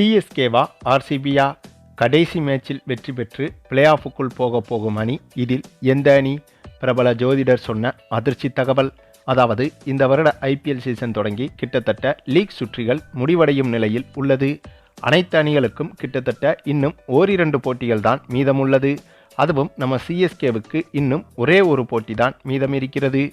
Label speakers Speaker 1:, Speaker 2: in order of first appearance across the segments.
Speaker 1: சிஎஸ்கேவா ஆர்சிபியா கடைசி மேட்சில் வெற்றி பெற்று பிளே ஆஃபுக்குள் போக போகும் அணி இதில் எந்த அணி? பிரபல ஜோதிடர் சொன்ன அதிர்ச்சி தகவல். அதாவது இந்த வருட ஐபிஎல் சீசன் தொடங்கி கிட்டத்தட்ட லீக் சுற்றிகள் முடிவடையும் நிலையில் உள்ளது. அனைத்து அணிகளுக்கும் கிட்டத்தட்ட இன்னும் ஓரிரண்டு போட்டிகள் தான் மீதமுள்ளது. அதுவும் நம்ம சிஎஸ்கேவுக்கு இன்னும் ஒரே ஒரு போட்டி தான் மீதம் இருக்கிறது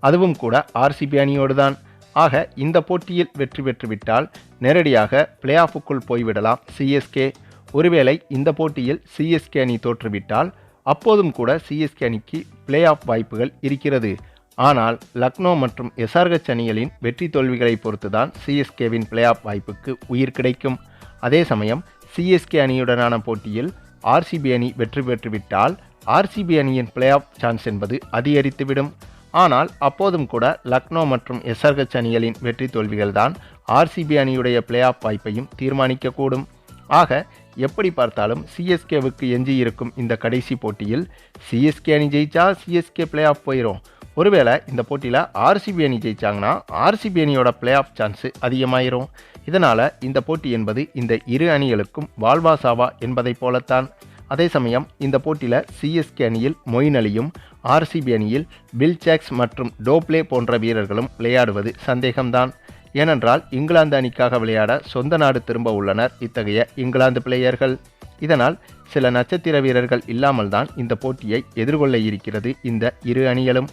Speaker 1: அதுவும் கூட ஆர்சிபி அணியோடு தான். ஆக இந்த போட்டியில் வெற்றி பெற்றுவிட்டால் நேரடியாக பிளே ஆஃபுக்குள் போய்விடலாம் சிஎஸ்கே ஒருவேளை இந்த போட்டியில் சிஎஸ்கே அணி தோற்றுவிட்டால் அப்போதும் கூட சிஎஸ்கே அணிக்கு பிளே ஆஃப் வாய்ப்புகள் இருக்கிறது. ஆனால் லக்னோ மற்றும் எஸ்ஆர்ஹெச் அணிகளின் வெற்றி தோல்விகளை பொறுத்துதான் சிஎஸ்கேவின் பிளே ஆஃப் வாய்ப்புக்கு உயிர் கிடைக்கும். அதே சமயம் சிஎஸ்கே அணியுடனான போட்டியில் ஆர்சிபி அணி வெற்றி பெற்றுவிட்டால் ஆர்சிபி அணியின் பிளே ஆஃப் சான்ஸ் என்பது அதிகரித்துவிடும். ஆனால் அப்போதும் கூட லக்னோ மற்றும் எஸ்ஆர்ஹெச் அணிகளின் வெற்றி தோல்விகள் தான் ஆர்சிபி அணியுடைய பிளே ஆஃப் வாய்ப்பையும் தீர்மானிக்கக்கூடும். ஆக எப்படி பார்த்தாலும் சிஎஸ்கேவுக்கு எஞ்சி இருக்கும் இந்த கடைசி போட்டியில் சிஎஸ்கே அணி ஜெயிச்சா சிஎஸ்கே பிளே ஆஃப் போயிடும் ஒருவேளை இந்த போட்டியில் ஆர்சிபி அணி ஜெயிச்சாங்கன்னா ஆர்சிபி அணியோட பிளே ஆஃப் சான்ஸு அதிகமாயிரும். இதனால் இந்த போட்டி என்பது இந்த இரு அணிகளுக்கும் வாழ்வா சாவா என்பதைப் போலத்தான். அதே சமயம் இந்த போட்டியில் சிஎஸ்கே அணியில் மொயின் அலியும் ஆர்சிபி அணியில் பில்சாக்ஸ் மற்றும் டோப்ளே போன்ற வீரர்களும் விளையாடுவது சந்தேகம்தான். ஏனென்றால் இங்கிலாந்து அணிக்காக விளையாட சொந்த நாடு திரும்ப உள்ளனர் இத்தகைய இங்கிலாந்து பிளேயர்கள். இதனால் சில நட்சத்திர வீரர்கள் இல்லாமல் தான் இந்த போட்டியை எதிர்கொள்ள இருக்கிறது இந்த இரு அணிகளும்.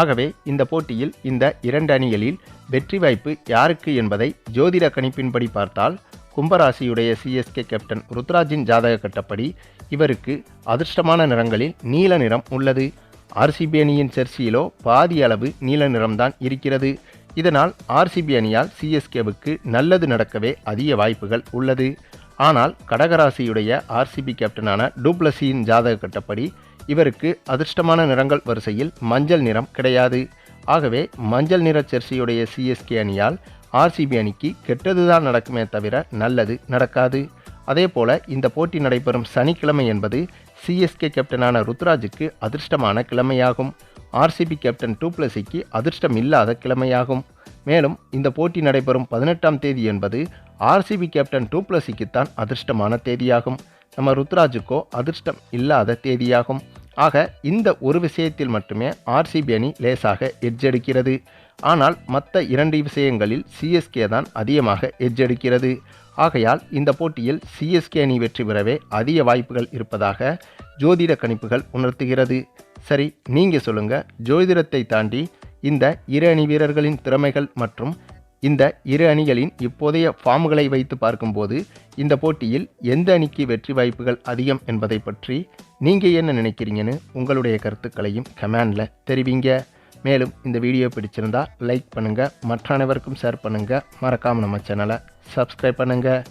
Speaker 1: ஆகவே இந்த போட்டியில் இந்த இரண்டு அணிகளில் வெற்றி வாய்ப்பு யாருக்கு என்பதை ஜோதிட கணிப்பின்படி பார்த்தால் கும்பராசியுடைய சிஎஸ்கே கேப்டன் ருத்ராஜின் ஜாதக கட்டப்படி இவருக்கு அதிர்ஷ்டமான நிறங்களில் நீல நிறம் உள்ளது. ஆர்சிபி அணியின் செர்சியிலோ பாதி அளவு நீல நிறம்தான் இருக்கிறது. இதனால் ஆர்சிபி அணியால் சிஎஸ்கேவுக்கு நல்லது நடக்கவே அதிக வாய்ப்புகள் உள்ளது. ஆனால் கடகராசியுடைய ஆர்சிபி கேப்டனான டூப்ளசியின் ஜாதக கட்டப்படி இவருக்கு அதிர்ஷ்டமான நிறங்கள் வரிசையில் மஞ்சள் நிறம் கிடையாது. ஆகவே மஞ்சள் நிற செர்சியுடைய சிஎஸ்கே அணியால் ஆர்சிபி அணிக்கு கெட்டது தான் நடக்குமே தவிர நல்லது நடக்காது. அதே போல இந்த போட்டி நடைபெறும் சனிக்கிழமை என்பது சிஎஸ்கே கேப்டனான ருத்ராஜுக்கு அதிர்ஷ்டமான கிழமையாகும். ஆர்சிபி கேப்டன் டூப்ளசிக்கு அதிர்ஷ்டம் இல்லாத கிழமையாகும். மேலும் இந்த போட்டி நடைபெறும் பதினெட்டாம் தேதி என்பது ஆர்சிபி கேப்டன் டூப்ளசிக்குத்தான் அதிர்ஷ்டமான தேதியாகும். நம்ம ருத்ராஜுக்கோ அதிர்ஷ்டம் இல்லாத தேதியாகும். ஆக இந்த ஒரு விஷயத்தில் மட்டுமே ஆர்சிபி அணி லேசாக எட்ஜெடுக்கிறது ஆனால் மற்ற இரண்டு விஷயங்களில் சிஎஸ்கே தான் அதிகமாக எட்ஜெடுக்கிறது ஆகையால் இந்த போட்டியில் சிஎஸ்கே அணி வெற்றி பெறவே அதிக வாய்ப்புகள் இருப்பதாக ஜோதிட கணிப்புகள் உணர்த்துகிறது. சரி நீங்கள் சொல்லுங்கள் ஜோதிடத்தை தாண்டி இந்த இரு அணி வீரர்களின் திறமைகள் மற்றும் இந்த இரு அணிகளின் இப்போதைய ஃபார்ம்களை வைத்து பார்க்கும்போது இந்த போட்டியில் எந்த அணிக்கு வெற்றி வாய்ப்புகள் அதிகம் என்பதை பற்றி நீங்கள் என்ன நினைக்கிறீங்கன்னு உங்களுடைய கருத்துக்களையும் கமெண்டில் தெரிவிங்க. மேலும் இந்த வீடியோ பிடிச்சிருந்தா லைக் பண்ணுங்கள் மற்ற அனைவருக்கும் ஷேர் பண்ணுங்கள் மறக்காமல் நம்ம சேனலை சப்ஸ்கிரைப் பண்ணுங்கள்